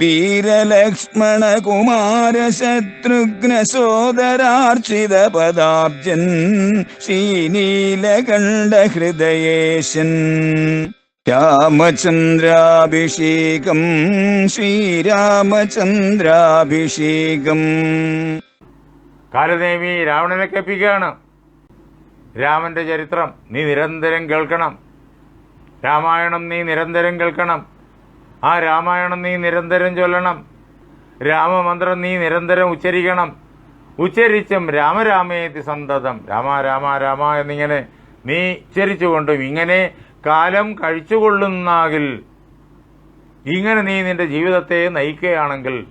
വീരലക്ഷ്മണ കുമാര ശത്രുഘ്ന സോദരാർച്ചിത പദാബ്ജൻ ശ്രീനീലകണ്ഠ ഹൃദയേശൻ രാമചന്ദ്രാഭിഷേകം ശ്രീരാമചന്ദ്രാഭിഷേകം. കാലദേവി രാവണനെ കപ്പിക്കുകയാണ് രാമന്റെ ചരിത്രം നീ നിരന്തരം കേൾക്കണം. രാമായണം നീ നിരന്തരം കേൾക്കണം. ആ രാമായണം നീ നിരന്തരം ചൊല്ലണം. രാമമന്ത്രം നീ നിരന്തരം ഉച്ചരിക്കണം. ഉച്ചരിച്ചും രാമരാമേതി സന്തതം. രാമ രാമ രാമ എന്നിങ്ങനെ നീ ഉച്ചരിച്ചുകൊണ്ടും ഇങ്ങനെ കാലം കഴിച്ചുകൊള്ളുന്നാകിൽ ഇങ്ങനെ നീ നിന്റെ ജീവിതത്തെ നയിക്കുകയാണെങ്കിൽ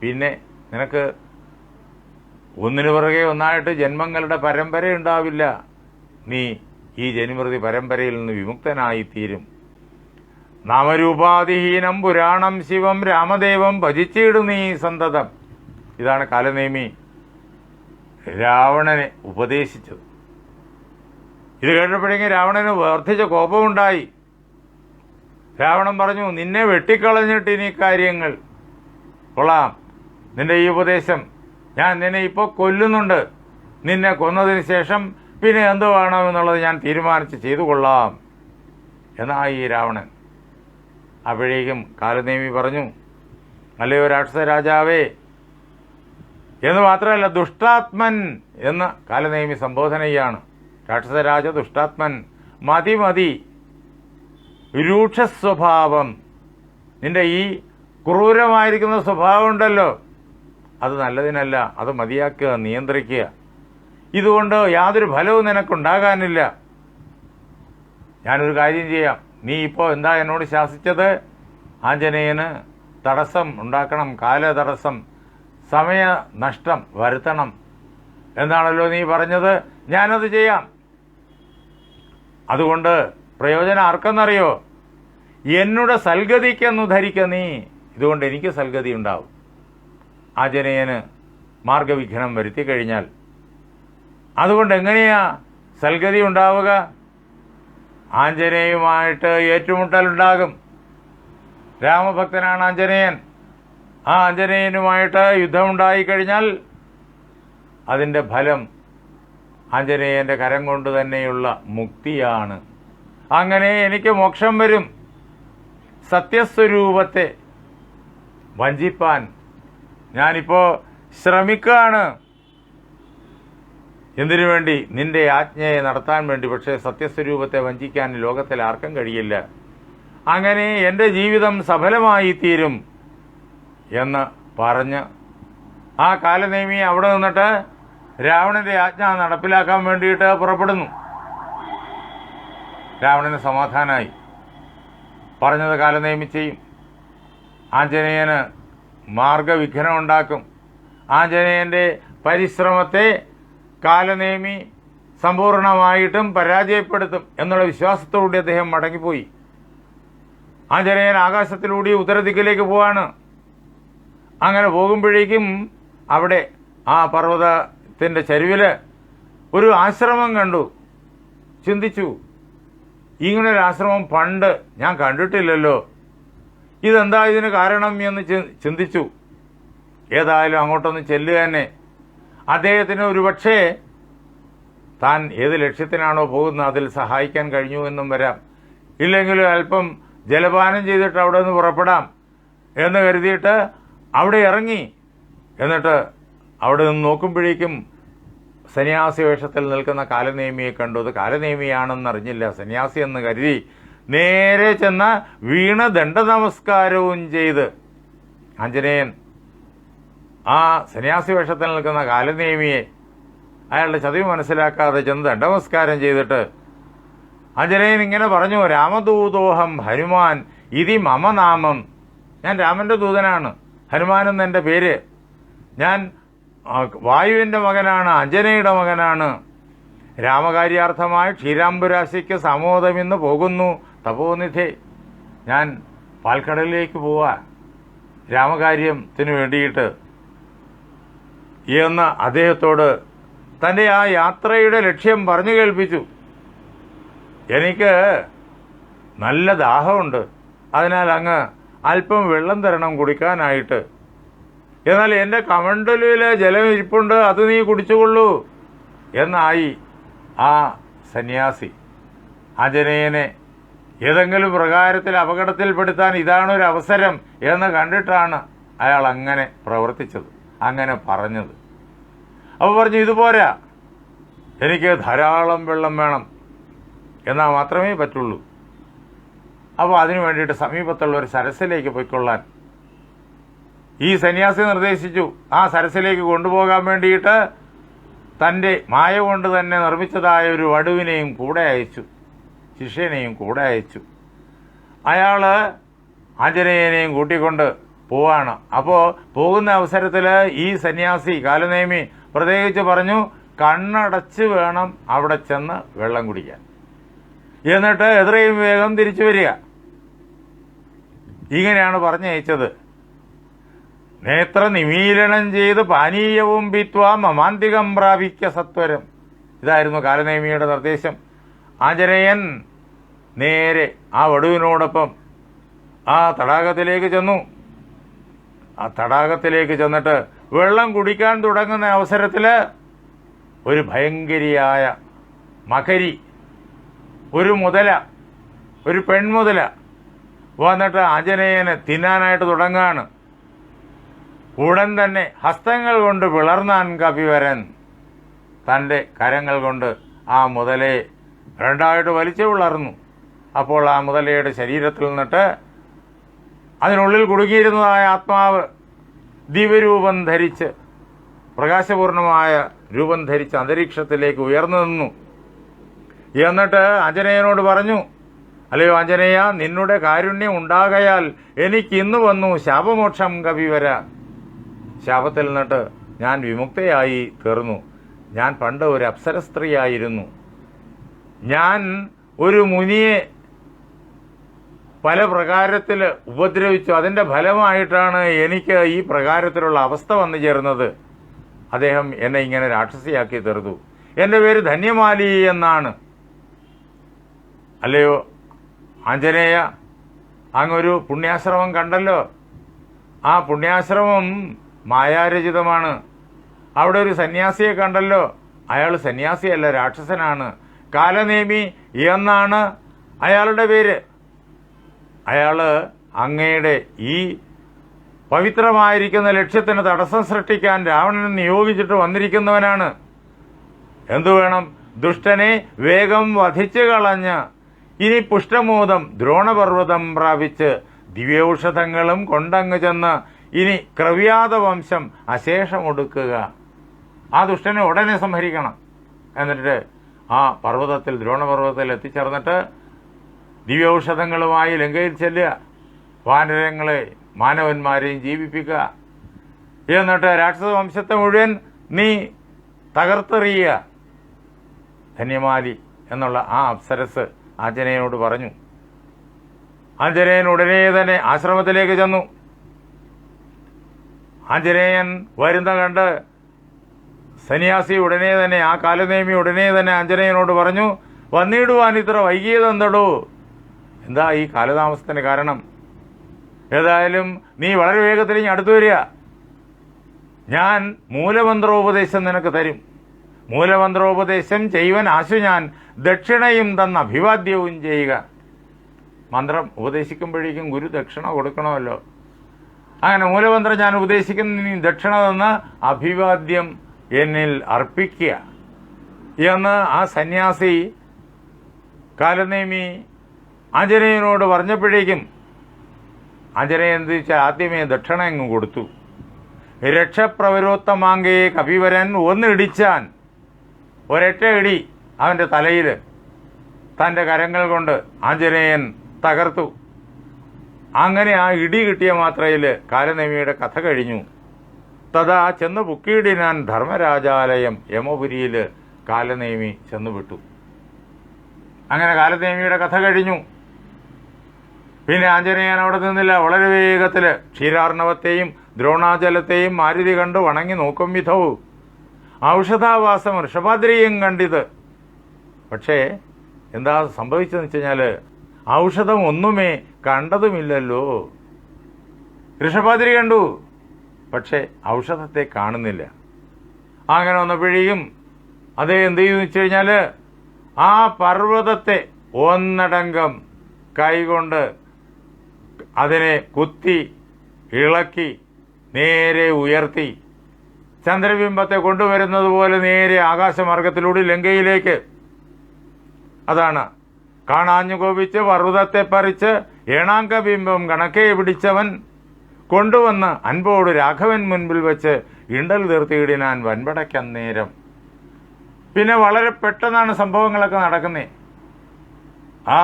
പിന്നെ നിനക്ക് ഒന്നിനു പുറകെ ഒന്നായിട്ട് ജന്മങ്ങളുടെ പരമ്പര ഉണ്ടാവില്ല. നീ ഈ ജനിമൃതി പരമ്പരയിൽ നിന്ന് വിമുക്തനായി തീരും നാമരൂപാതിഹീനം പുരാണം ശിവം രാമദേവം ഭജിച്ചിടും നീ സന്തതം. ഇതാണ് കാലനേമി രാവണനെ ഉപദേശിച്ചത്. ഇത് കേട്ടപ്പോഴെങ്കിൽ രാവണന് വർദ്ധിച്ച കോപമുണ്ടായി. രാവണൻ പറഞ്ഞു നിന്നെ വെട്ടിക്കളഞ്ഞിട്ട് ഇനി കാര്യങ്ങൾ കൊള്ളാം. നിന്റെ ഈ ഉപദേശം ഞാൻ നിന്നെ ഇപ്പോൾ കൊല്ലുന്നുണ്ട്. നിന്നെ കൊന്നതിന് ശേഷം പിന്നെ എന്ത് വേണമെന്നുള്ളത് ഞാൻ തീരുമാനിച്ച് ചെയ്തു കൊള്ളാം. എന്നായി ഈ രാവണൻ അപ്പോഴേക്കും കാലനേമി പറഞ്ഞു അല്ലയോ രാക്ഷസ രാജാവേ? എന്ന് മാത്രമല്ല ദുഷ്ടാത്മൻ എന്ന് കാലനേമി സംബോധന സംബോധനയാണ് രാക്ഷസരാജ ദുഷ്ടാത്മൻ മതി മതി രൂക്ഷസ്വഭാവം നിന്റെ ഈ ക്രൂരമായിരിക്കുന്ന സ്വഭാവം ഉണ്ടല്ലോ അത് നല്ലതിനല്ല അത് മതിയാക്കുക നിയന്ത്രിക്കുക. ഇതുകൊണ്ട് യാതൊരു ഫലവും നിനക്കുണ്ടാകാനില്ല. ഞാനൊരു കാര്യം ചെയ്യാം. നീ ഇപ്പോൾ എന്താ എന്നോട് ശാസിച്ചത്? ആഞ്ജനേയന് തടസ്സം ഉണ്ടാക്കണം കാല തടസ്സം സമയ നഷ്ടം വരുത്തണം എന്നാണല്ലോ നീ പറഞ്ഞത്. ഞാനത് ചെയ്യാം. അതുകൊണ്ട് പ്രയോജനം ആർക്കെന്നറിയോ? എന്നുടെ സൽഗതിക്കെന്നു ധരിക്ക നീ. ഇതുകൊണ്ട് എനിക്ക് സൽഗതി ഉണ്ടാവും. ആഞ്ജനേയന് മാർഗവിഘ്നം വരുത്തി കഴിഞ്ഞാൽ. അതുകൊണ്ട് എങ്ങനെയാ സൽഗതി ഉണ്ടാവുക? ആഞ്ജനേയുമായിട്ട് ഏറ്റുമുട്ടലുണ്ടാകും. രാമഭക്തനാണ് ആഞ്ജനേയൻ. ആ ആഞ്ജനേയനുമായിട്ട് യുദ്ധമുണ്ടായി കഴിഞ്ഞാൽ അതിന്റെ ഫലം ആഞ്ജനേയന്റെ കരം കൊണ്ട് തന്നെയുള്ള മുക്തിയാണ്. അങ്ങനെ എനിക്ക് മോക്ഷം വരും. സത്യസ്വരൂപത്തെ വഞ്ചിപ്പാൻ ഞാനിപ്പോൾ ശ്രമിക്കുകയാണ്. എന്തിനു വേണ്ടി നിന്റെ ആജ്ഞയെ നടത്താൻ വേണ്ടി പക്ഷേ സത്യസ്വരൂപത്തെ വഞ്ചിക്കാൻ ലോകത്തിൽ ആർക്കും കഴിയില്ല. അങ്ങനെ എന്റെ ജീവിതം സഫലമായി തീരും എന്ന് പറഞ്ഞ് ആ കാലനേമി അവിടെ നിന്നിട്ട് രാവണന്റെ ആജ്ഞ നടപ്പിലാക്കാൻ വേണ്ടിയിട്ട് പുറപ്പെടുന്നു. രാവണന് സമാധാനമായി പറഞ്ഞത് കാലനേമി ചെയ്യും. ആഞ്ജനേയന് മാർഗവിഘ്നം ഉണ്ടാക്കും. ആഞ്ജനേയന്റെ പരിശ്രമത്തെ കാലനേമി സമ്പൂർണമായിട്ടും പരാജയപ്പെടുത്തും എന്നുള്ള വിശ്വാസത്തോടുകൂടി അദ്ദേഹം മടങ്ങിപ്പോയി. ആഞ്ജനേയൻ ആകാശത്തിലൂടെ ഉത്തരദിക്കിലേക്ക് പോവാണ്. അങ്ങനെ പോകുമ്പോഴേക്കും അവിടെ ആ പർവതത്തിന്റെ ചരിവിൽ ഒരു ആശ്രമം കണ്ടു. ചിന്തിച്ചു ഇങ്ങനൊരു ആശ്രമം പണ്ട് ഞാൻ കണ്ടിട്ടില്ലല്ലോ. ഇതെന്താ ഇതിന് കാരണം എന്ന് ചിന്തിച്ചു. ഏതായാലും അങ്ങോട്ടൊന്ന് ചെല്ലുക തന്നെ. അദ്ദേഹത്തിന് ഒരുപക്ഷേ താൻ ഏത് ലക്ഷ്യത്തിനാണോ പോകുന്നത് അതിൽ സഹായിക്കാൻ കഴിഞ്ഞു എന്നും വരാം. ഇല്ലെങ്കിലും അല്പം ജലപാനം ചെയ്തിട്ട് അവിടെ നിന്ന് പുറപ്പെടാം എന്ന് കരുതിയിട്ട് അവിടെ ഇറങ്ങി. എന്നിട്ട് അവിടെ നിന്ന് നോക്കുമ്പോഴേക്കും സന്യാസി വേഷത്തിൽ നിൽക്കുന്ന കാലനേമിയെ കണ്ടു. അത് കാലനേമിയാണെന്നറിഞ്ഞില്ല സന്യാസി എന്ന് കരുതി നേരെ ചെന്ന് വീണ ദണ്ഡ നമസ്കാരവും ചെയ്ത്. ആഞ്ജനേയൻ ആ സന്യാസി വേഷത്തിൽ നിൽക്കുന്ന കാലനേമിയെ അയാളുടെ ചതിവ് മനസ്സിലാക്കാതെ ചെന്ന് ദണ്ഡനമസ്കാരം ചെയ്തിട്ട് ആഞ്ജനേയൻ ഇങ്ങനെ പറഞ്ഞു രാമദൂതോഹം ഹനുമാൻ ഇതി മമ നാമം. ഞാൻ രാമന്റെ ദൂതനാണ് ഹനുമാൻ എന്നെന്റെ പേര്. ഞാൻ വായുവിന്റെ മകനാണ് അഞ്ജനയുടെ മകനാണ്. രാമകാര്യാർത്ഥമായി ക്ഷീരാംബുരാശിക്ക് സമോദമിന്ന് പോകുന്നു തപോനിധി ഞാൻ പാൽക്കടലിലേക്ക് പോവാ. രാമകാര്യത്തിന് വേണ്ടിയിട്ട് എന്ന് അദ്ദേഹത്തോട് തന്റെ ആ യാത്രയുടെ ലക്ഷ്യം പറഞ്ഞു കേൾപ്പിച്ചു. എനിക്ക് നല്ല ദാഹമുണ്ട്. അതിനാൽ അങ്ങ് അല്പം വെള്ളം തരണം കുടിക്കാനായിട്ട്. എന്നാൽ എന്റെ കമണ്ടലിലെ ജലം ഇരിപ്പുണ്ട് അത് നീ കുടിച്ചുകൊള്ളൂ എന്നായി ആ സന്യാസി. അജനയനെ ഏതെങ്കിലും പ്രകാരത്തിൽ അപകടത്തിൽപ്പെടുത്താൻ ഇതാണൊരു അവസരം എന്ന് കണ്ടിട്ടാണ് അയാൾ അങ്ങനെ പ്രവർത്തിച്ചത്. അങ്ങനെ പറഞ്ഞത്. അപ്പോൾ പറഞ്ഞു ഇതുപോരാ എനിക്ക് ധാരാളം വെള്ളം വേണം. എന്നാൽ മാത്രമേ പറ്റുള്ളൂ. അപ്പോൾ അതിനു വേണ്ടിയിട്ട് സമീപത്തുള്ള ഒരു സരസിലേക്ക് പോയിക്കൊള്ളാൻ. ഈ സന്യാസി നിർദ്ദേശിച്ചു. ആ സരസിലേക്ക് കൊണ്ടുപോകാൻ വേണ്ടിയിട്ട് തന്റെ മായ കൊണ്ട് തന്നെ നിർമ്മിച്ചതായ ഒരു വടുവിനെയും കൂടെ അയച്ചു. ശിഷ്യനെയും കൂടെ അയച്ചു. അയാൾ ആഞ്ജനേയനെയും കൂട്ടിക്കൊണ്ട് പോവാണ്. അപ്പോൾ പോകുന്ന അവസരത്തിൽ ഈ സന്യാസി കാലനേമി പ്രത്യേകിച്ച് പറഞ്ഞു കണ്ണടച്ച് വേണം അവിടെ ചെന്ന് വെള്ളം കുടിക്കാൻ. എന്നിട്ട് എത്രയും വേഗം തിരിച്ചു വരിക. ഇങ്ങനെയാണ് പറഞ്ഞയച്ചത്. നേത്ര നിമീലനം ചെയ്ത് പാനീയവും പിത്വ മമാന്തികം പ്രാപിക്ക സത്വരം. ഇതായിരുന്നു കാലനേമിയുടെ നിർദ്ദേശം. ആചരയൻ നേരെ ആ വടുവിനോടൊപ്പം ആ തടാകത്തിലേക്ക് ചെന്നു. ആ തടാകത്തിലേക്ക് ചെന്നിട്ട് വെള്ളം കുടിക്കാൻ തുടങ്ങുന്ന അവസരത്തിൽ ഒരു ഭയങ്കരിയായ മകരി ഒരു മുതല ഒരു പെൺമുതല വന്നിട്ട് ആഞ്ജനേയനെ തിന്നാനായിട്ട് തുടങ്ങാണ്. ഉടൻ തന്നെ ഹസ്തങ്ങൾ കൊണ്ട് പിളർന്നാൻ കപിവരൻ തന്റെ കരങ്ങൾ കൊണ്ട് ആ മുതലയെ രണ്ടായിട്ട് വലിച്ചു പിളർന്നു. അപ്പോൾ ആ മുതലയുടെ ശരീരത്തിൽ നിന്നിട്ട് അതിനുള്ളിൽ കുടുങ്ങിയിരുന്നതായ ആത്മാവ് ദിവ്യരൂപം ധരിച്ച് പ്രകാശപൂർണമായ രൂപം ധരിച്ച് അന്തരീക്ഷത്തിലേക്ക് ഉയർന്നു നിന്നു. എന്നിട്ട് അഞ്ജനേയനോട് പറഞ്ഞു അല്ലയോ അഞ്ജനേയ നിന്നുടെ കാരുണ്യം ഉണ്ടാകയാൽ എനിക്ക് ഇന്ന് വന്നു ശാപമോക്ഷം കവിവര ശാപത്തിൽ നിന്നിട്ട് ഞാൻ വിമുക്തയായി തീർന്നു. ഞാൻ പണ്ട് ഒരു അപ്സര സ്ത്രീയായിരുന്നു ഞാൻ ഒരു മുനിയെ പല പ്രകാരത്തിൽ ഉപദ്രവിച്ചു. അതിന്റെ ഫലമായിട്ടാണ് എനിക്ക് ഈ പ്രകാരത്തിലുള്ള അവസ്ഥ വന്നു ചേർന്നത്. അദ്ദേഹം എന്നെ ഇങ്ങനെ രാക്ഷസിയാക്കി തീർത്തു. എന്റെ പേര് ധന്യമാലി എന്നാണ്. അല്ലയോ? ആഞ്ജനേയ അങ്ങൊരു പുണ്യാശ്രമം കണ്ടല്ലോ. ആ പുണ്യാശ്രമം മായാരചിതമാണ്. അവിടെ ഒരു സന്യാസിയെ കണ്ടല്ലോ. അയാൾ സന്യാസിയല്ല രാക്ഷസനാണ്. കാലനേമി എന്നാണ് അയാളുടെ പേര്. അയാൾ അങ്ങയുടെ ഈ പവിത്രമായിരിക്കുന്ന ലക്ഷ്യത്തിന് തടസ്സം സൃഷ്ടിക്കാൻ രാവണനെ നിയോഗിച്ചിട്ട് വന്നിരിക്കുന്നവനാണ്. എന്തു വേണം? ദുഷ്ടനെ വേഗം വധിച്ചു കളഞ്ഞ് ഇനി പുഷ്ടമോദം ദ്രോണപർവതം പ്രാപിച്ച് ദിവ്യൌഷധങ്ങളും കൊണ്ടങ്ങ് ചെന്ന് ഇനി ക്രവ്യാത വംശം അശേഷമൊടുക്കുക. ആ ദുഷ്ടനെ ഉടനെ സംഹരിക്കണം. എന്നിട്ട് ആ പർവതത്തിൽ ദ്രോണപർവതത്തിൽ എത്തിച്ചേർന്നിട്ട് ദിവ്യൌഷധങ്ങളുമായി ലങ്കയിൽ ചെല്ലുക. വാനരങ്ങളെ മാനവന്മാരെയും ജീവിപ്പിക്കുക. എന്നിട്ട് രാക്ഷസ വംശത്തെ മുഴുവൻ നീ തകർത്തെറിയുക. ധന്യമാലി എന്നുള്ള ആ അപ്സരസ് ആഞ്ജനേയനോട് പറഞ്ഞു. ആഞ്ജനേയൻ ഉടനെ തന്നെ ആശ്രമത്തിലേക്ക് ചെന്നു. ആഞ്ജനേയൻ വരുന്ന കണ്ട് സന്യാസി ഉടനെ തന്നെ ആ കാലനേമി ഉടനെ തന്നെ ആഞ്ജനേയനോട് പറഞ്ഞു വന്നിടുവാൻ ഇത്ര വൈകിയതെന്തടോ? എന്താ ഈ കാലതാമസത്തിന് കാരണം? ഏതായാലും നീ വളരെ വേഗത്തിൽ ഇനി അടുത്തു വരിക. ഞാൻ മൂലമന്ത്രോപദേശം നിനക്ക് തരും. മൂലമന്ത്രോപദേശം ചെയ്യുവൻ ആശു ഞാൻ ദക്ഷിണയും തന്ന അഭിവാദ്യവും ചെയ്യുക. മന്ത്രം ഉപദേശിക്കുമ്പോഴേക്കും ഗുരു ദക്ഷിണ കൊടുക്കണമല്ലോ. അങ്ങനെ മൂലമന്ത്രം ഞാൻ ഉപദേശിക്കുന്ന നീ ദക്ഷിണ തന്ന അഭിവാദ്യം എന്നിൽ അർപ്പിക്കുക. എന്ന് ആ സന്യാസി കാലനേമി ആഞ്ജനേയനോട് പറഞ്ഞപ്പോഴേക്കും ആഞ്ജനേയൻ എന്ത് വെച്ചാൽ ആദ്യമേ ദക്ഷിണ അങ്ങ് കൊടുത്തു. രക്ഷപ്രവരോത്തമാങ്കയെ കപിവരൻ ഒന്നിടിച്ചാൻ. ഒരൊറ്റ ഇടി അവന്റെ തലയിൽ തന്റെ കരങ്ങൾ കൊണ്ട് ആഞ്ജനേയൻ തകർത്തു. അങ്ങനെ ആ ഇടി കിട്ടിയ മാത്രയിൽ കാലനേമിയുടെ കഥ കഴിഞ്ഞു. തഥാ ചെന്ന് പുക്കിയിടിനാൻ ധർമ്മരാജാലയം യമപുരിയിൽ കാലനേമി ചെന്നു വിട്ടു അങ്ങനെ കാലനേമിയുടെ കഥ കഴിഞ്ഞു. പിന്നെ ആഞ്ജനേയൻ അവിടെ നിന്നില്ല. വളരെ വേഗത്തിൽ ക്ഷീരാർണവത്തെയും ദ്രോണാചലത്തെയും മാരുതി കണ്ട് വണങ്ങി നോക്കും വിധവും ഔഷധാവാസം ഋഷഭാദ്രിയും കണ്ടിത്. പക്ഷേ എന്താ സംഭവിച്ചതെന്ന് വെച്ച് കഴിഞ്ഞാൽ ഔഷധം ഒന്നുമേ കണ്ടതുമില്ലല്ലോ. ഋഷഭാദ്രി കണ്ടു. പക്ഷേ ഔഷധത്തെ കാണുന്നില്ല. അങ്ങനെ വന്നപ്പോഴേക്കും അത് എന്ത് ചെയ്യുന്നു വെച്ച് കഴിഞ്ഞാൽ ആ പർവതത്തെ ഒന്നടങ്കം കൈകൊണ്ട് അതിനെ കുത്തി ഇളക്കി നേരെ ഉയർത്തി. ചന്ദ്രബിംബത്തെ കൊണ്ടുവരുന്നത് പോലെ നേരെ ആകാശമാർഗത്തിലൂടെ ലങ്കയിലേക്ക്. അതാണ്. കാണാഞ്ഞു കോപിച്ച് പർവതത്തെ പറിച്ച് ഏണാങ്ക ബിംബം കണക്കെ പിടിച്ചവൻ കൊണ്ടുവന്ന് അൻപോട് രാഘവൻ മുൻപിൽ വെച്ച് ഇണ്ടൽ തീർത്തിയിടിനാൻ വൻപടയ്ക്കന്നേരം. പിന്നെ വളരെ പെട്ടെന്നാണ് സംഭവങ്ങളൊക്കെ നടക്കുന്നത് ആ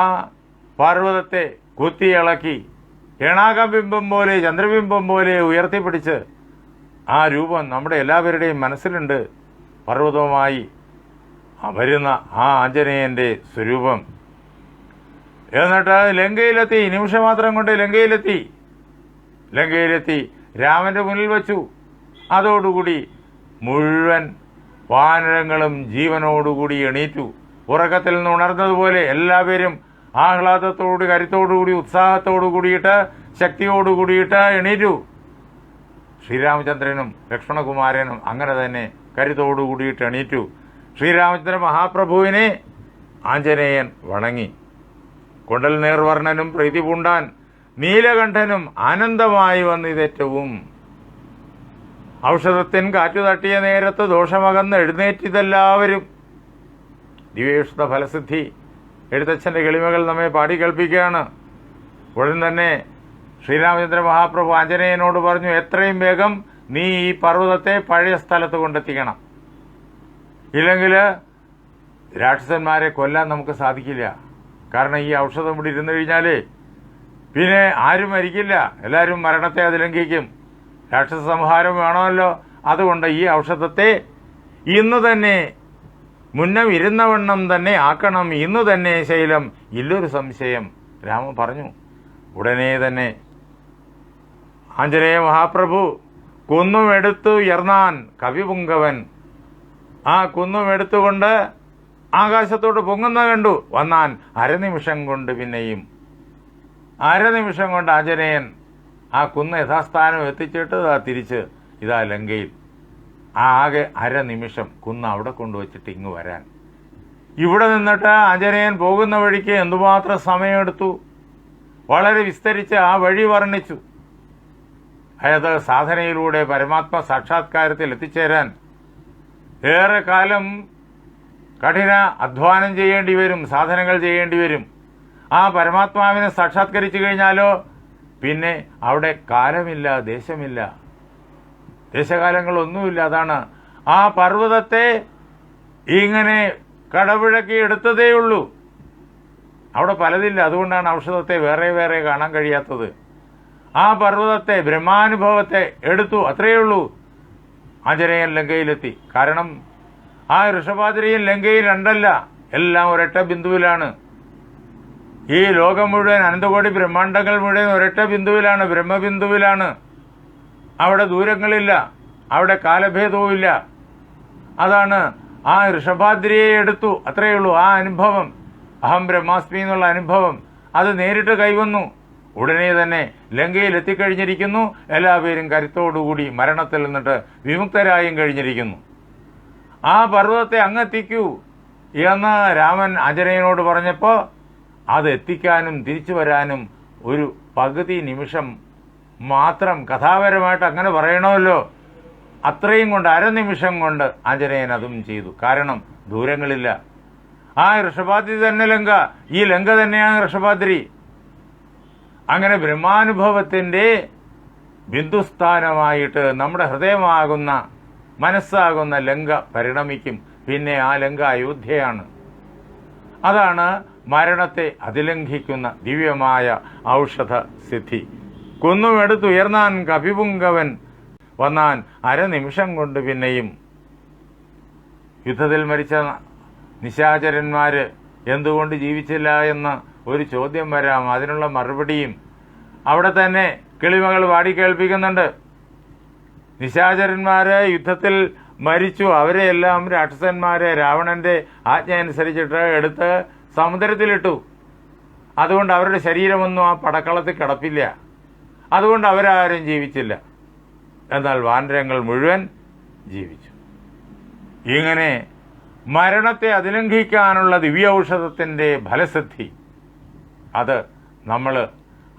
പർവതത്തെ കുത്തിയിളക്കി ഏണാകബിംബം പോലെ ചന്ദ്രബിംബം പോലെ ഉയർത്തിപ്പിടിച്ച് ആ രൂപം നമ്മുടെ എല്ലാവരുടെയും മനസ്സിലുണ്ട്. പർവതവുമായി വരുന്ന ആ ആഞ്ജനേയന്റെ സ്വരൂപം. എന്നിട്ട് ലങ്കയിലെത്തി നിമിഷം മാത്രം കൊണ്ട് ലങ്കയിലെത്തി. ലങ്കയിലെത്തി രാമന്റെ മുന്നിൽ വച്ചു. അതോടുകൂടി മുഴുവൻ വാനരങ്ങളും ജീവനോടുകൂടി എണീറ്റു. ഉറക്കത്തിൽ നിന്ന് ഉണർന്നതുപോലെ എല്ലാവരും ആഹ്ലാദത്തോട് കരുത്തോടുകൂടി ഉത്സാഹത്തോടു കൂടിയിട്ട് ശക്തിയോടു കൂടിയിട്ട് എണീറ്റു. ശ്രീരാമചന്ദ്രനും ലക്ഷ്മണകുമാരനും അങ്ങനെ തന്നെ കരുത്തോടു കൂടിയിട്ട് എണീറ്റു. ശ്രീരാമചന്ദ്ര മഹാപ്രഭുവിനെ ആഞ്ജനേയൻ വണങ്ങി. കൊണ്ടൽ നേർവർണനും പ്രീതി പൂണ്ടാൻ നീലകണ്ഠനും ആനന്ദമായി വന്നിതേറ്റവും ഔഷധത്തിൻ കാറ്റു തട്ടിയ നേരത്ത് ദോഷമകന്ന് എഴുന്നേറ്റിതെല്ലാവരും. ദിവ്യേഷുത ഫലസിദ്ധി എഴുത്തച്ഛന്റെ കിളിമകൾ നമ്മെ പാടി കേൾപ്പിക്കുകയാണ് ഉടൻ തന്നെ ശ്രീരാമചന്ദ്ര മഹാപ്രഭു ആഞ്ജനേയനോട് പറഞ്ഞു എത്രയും വേഗം നീ ഈ പർവതത്തെ പഴയ സ്ഥലത്ത് കൊണ്ടെത്തിക്കണം. ഇല്ലെങ്കിൽ രാക്ഷസന്മാരെ കൊല്ലാൻ നമുക്ക് സാധിക്കില്ല. കാരണം ഈ ഔഷധം ഇവിടെ ഇരുന്നു കഴിഞ്ഞാൽ പിന്നെ ആരും മരിക്കില്ല. എല്ലാവരും മരണത്തെ അതിലംഘിക്കും. രാക്ഷസ സംഹാരം വേണമല്ലോ. അതുകൊണ്ട് ഈ ഔഷധത്തെ ഇന്ന് തന്നെ മുന്നം ഇരുന്നവണ്ണം തന്നെ ആക്കണം ഇന്ന് തന്നെ ശൈലം. ഇല്ലൊരു സംശയം. രാമൻ പറഞ്ഞു ഉടനെ തന്നെ. ആഞ്ജനേയ മഹാപ്രഭു കുന്നുമെടുത്തു എടുത്തു ഉയർന്നാൻ കവിപുങ്കവൻ. ആ കുന്നും എടുത്തുകൊണ്ട് ആകാശത്തോട്ട് പൊങ്ങുന്ന കണ്ടു വന്നാൻ അരനിമിഷം കൊണ്ട് പിന്നെയും. അരനിമിഷം കൊണ്ട് ആഞ്ജനേയൻ ആ കുന്ന് യഥാസ്ഥാനം എത്തിച്ചിട്ട് തിരിച്ച് ഇതാ ലങ്കയിൽ. ആകെ അരനിമിഷം കുന്ന് അവിടെ കൊണ്ടുവച്ചിട്ട് ഇങ്ങ് വരാൻ. ഇവിടെ നിന്നിട്ട് ആഞ്ജനേയൻ പോകുന്ന വഴിക്ക് എന്തുമാത്രം സമയമെടുത്തു? വളരെ വിസ്തരിച്ച് ആ വഴി വർണിച്ചു. അതായത് സാധനയിലൂടെ പരമാത്മ സാക്ഷാത്കാരത്തിൽ എത്തിച്ചേരാൻ ഏറെ കാലം കഠിന അധ്വാനം ചെയ്യേണ്ടി വരും സാധനങ്ങൾ ചെയ്യേണ്ടി വരും. ആ പരമാത്മാവിനെ സാക്ഷാത്കരിച്ചു കഴിഞ്ഞാലോ? പിന്നെ അവിടെ കാലമില്ല ദേശമില്ല. ദേശകാലങ്ങളൊന്നുമില്ല അതാണ്. ആ പർവതത്തെ ഇങ്ങനെ കടപുഴക്കി എടുത്തതേയുള്ളൂ. അവിടെ പലതില്ല അതുകൊണ്ടാണ് ഔഷധത്തെ വേറെ വേറെ കാണാൻ കഴിയാത്തത്. ആ പർവതത്തെ ബ്രഹ്മാനുഭവത്തെ എടുത്തു അത്രയേ ഉള്ളൂ ആഞ്ജനേയൻ ലങ്കയിലെത്തി. കാരണം ആ ഋഷഭാദ്രിയും ലങ്കയിൽ രണ്ടല്ല എല്ലാം ഒരൊറ്റ ബിന്ദുവിലാണ്. ഈ ലോകം മുഴുവൻ അനന്തകോടി ബ്രഹ്മാണ്ടങ്ങൾ മുഴുവൻ ഒരൊറ്റ ബിന്ദുവിലാണ് ബ്രഹ്മബിന്ദുവിലാണ്. അവിടെ ദൂരങ്ങളില്ല അവിടെ കാലഭേദവുമില്ല. അതാണ് ആ ഋഷഭാദ്രിയെ എടുത്തു അത്രയേ ഉള്ളൂ ആ അനുഭവം. അഹം ബ്രഹ്മാസ്മി എന്നുള്ള അനുഭവം. അത് നേരിട്ട് കൈവന്നു. ഉടനെ തന്നെ ലങ്കയിൽ എത്തിക്കഴിഞ്ഞിരിക്കുന്നു. എല്ലാവരും കരുത്തോടുകൂടി മരണത്തിൽ നിന്നിട്ട് വിമുക്തരായും കഴിഞ്ഞിരിക്കുന്നു. ആ പർവതത്തെ അങ്ങെത്തിക്കൂ എന്ന് രാമൻ ആഞ്ജനേയനോട് പറഞ്ഞപ്പോൾ അത് എത്തിക്കാനും തിരിച്ചു വരാനും ഒരു പകുതി നിമിഷം മാത്രം കഥാപരമായിട്ട് അങ്ങനെ പറയണമല്ലോ. അത്രയും കൊണ്ട് അരനിമിഷം കൊണ്ട് ആഞ്ജനേയൻ അതും ചെയ്തു. കാരണം ദൂരങ്ങളില്ല. ആ ഋഷഭാദ്രി തന്നെ ലങ്ക. ഈ ലങ്ക തന്നെയാണ് ഋഷഭാദ്രി. അങ്ങനെ ബ്രഹ്മാനുഭവത്തിന്റെ ബിന്ദുസ്ഥാനമായിട്ട് നമ്മുടെ ഹൃദയമാകുന്ന മനസ്സാകുന്ന ലങ്ക പരിണമിക്കും. പിന്നെ ആ ലങ്ക അയോധ്യയാണ്. അതാണ് മരണത്തെ അതിലംഘിക്കുന്ന ദിവ്യമായ ഔഷധ സിദ്ധി. കുന്നുമെടുത്തുയർന്നാൻ കപിപുങ്കവൻ വന്നാൻ അരനിമിഷം കൊണ്ട് പിന്നെയും. യുദ്ധത്തിൽ മരിച്ച നിശാചരന്മാര് എന്തുകൊണ്ട് ജീവിച്ചില്ല എന്ന ഒരു ചോദ്യം വരാം. അതിനുള്ള മറുപടിയും അവിടെ തന്നെ കിളിമകൾ വാടി കേൾപ്പിക്കുന്നുണ്ട്. യുദ്ധത്തിൽ മരിച്ചു. അവരെ എല്ലാം രാക്ഷസന്മാരെ രാവണന്റെ ആജ്ഞ അനുസരിച്ചിട്ട് എടുത്ത് സമുദ്രത്തിലിട്ടു. അതുകൊണ്ട് അവരുടെ ശരീരമൊന്നും ആ പടക്കളത്തിൽ കിടപ്പില്ല. അതുകൊണ്ട് അവരാരും ജീവിച്ചില്ല. എന്നാൽ വാനരങ്ങൾ മുഴുവൻ ജീവിച്ചു. ഇങ്ങനെ മരണത്തെ അതിലംഘിക്കാനുള്ള ദിവ്യൌഷധത്തിന്റെ ഫലസിദ്ധി അത് നമ്മൾ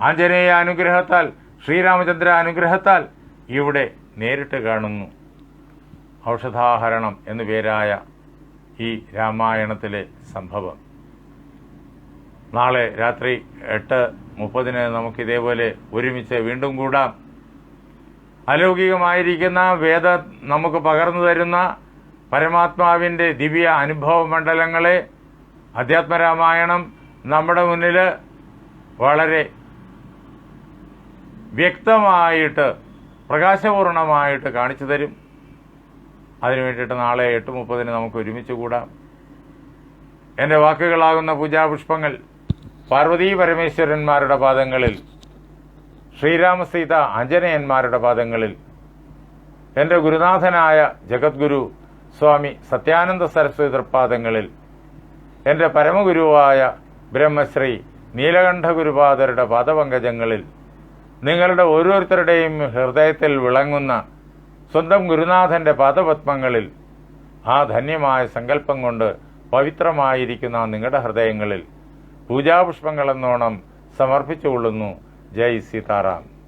ആഞ്ജനേയ അനുഗ്രഹത്താൽ ശ്രീരാമചന്ദ്ര അനുഗ്രഹത്താൽ ഇവിടെ നേരിട്ട് കാണുന്നു. ഔഷധാഹരണം എന്നു പേരായ ഈ രാമായണത്തിലെ സംഭവം. നാളെ രാത്രി എട്ട് മുപ്പതിന് നമുക്ക് ഇതേപോലെ ഒരുമിച്ച് വീണ്ടും കൂടാം. അലൗകികമായിരിക്കുന്ന വേദ നമുക്ക് പകർന്നു തരുന്ന പരമാത്മാവിന്റെ ദിവ്യ അനുഭവ മണ്ഡലങ്ങളെ അധ്യാത്മരാമായണം നമ്മുടെ മുന്നിൽ വളരെ വ്യക്തമായിട്ട് പ്രകാശപൂർണമായിട്ട് കാണിച്ചു തരും. അതിനു വേണ്ടിയിട്ട് നാളെ എട്ട് മുപ്പതിന് നമുക്ക് ഒരുമിച്ച് കൂടാം. എന്റെ വാക്കുകളാകുന്ന പൂജാപുഷ്പങ്ങൾ പാർവതീ പരമേശ്വരന്മാരുടെ പാദങ്ങളിൽ ശ്രീരാമസീത അഞ്ജനയന്മാരുടെ പാദങ്ങളിൽ എന്റെ ഗുരുനാഥനായ ജഗദ്ഗുരു സ്വാമി സത്യാനന്ദ സരസ്വതി പാദങ്ങളിൽ എന്റെ പരമഗുരുവായ ബ്രഹ്മശ്രീ നീലകണ്ഠ ഗുരുപാദരുടെ പാദപങ്കജങ്ങളിൽ നിങ്ങളുടെ ഓരോരുത്തരുടെയും ഹൃദയത്തിൽ വിളങ്ങുന്ന സ്വന്തം ഗുരുനാഥന്റെ പാദപത്മങ്ങളിൽ ആ ധന്യമായ സങ്കല്പം കൊണ്ട് പവിത്രമായിരിക്കുന്ന നിങ്ങളുടെ ഹൃദയങ്ങളിൽ പൂജാപുഷ്പങ്ങളെന്നോണം സമർപ്പിച്ചുകൊള്ളുന്നു. ജയ് സീതാറാം.